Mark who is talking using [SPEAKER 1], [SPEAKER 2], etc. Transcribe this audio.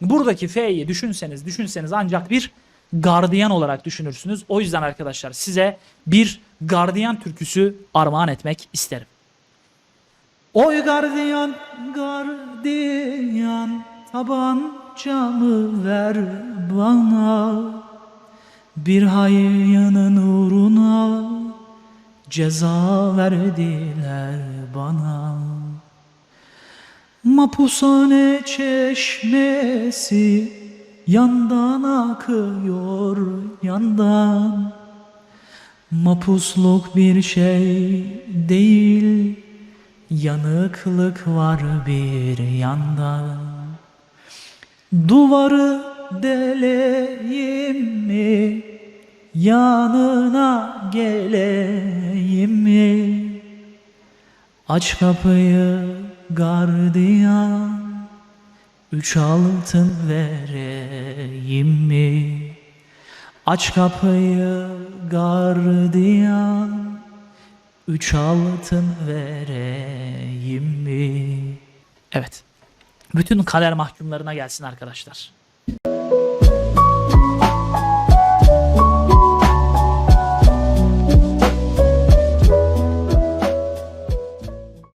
[SPEAKER 1] Buradaki F'yi düşünseniz düşünseniz ancak bir gardiyan olarak düşünürsünüz. O yüzden arkadaşlar size bir gardiyan türküsü armağan etmek isterim. Oy gardiyan, gardiyan, tabancamı ver bana. Bir hayyının uğruna ceza verdiler bana. Mapushane çeşmesi yandan akıyor yandan. Mapusluk bir şey değil, yanıklık var bir yanda. Duvarı deleyim mi, yanına geleyim mi? Aç kapıyı gardiyan, üç altın vereyim mi? Aç kapıyı gardiyan, üç altın vereyim mi? Evet. Bütün kader mahkumlarına gelsin arkadaşlar.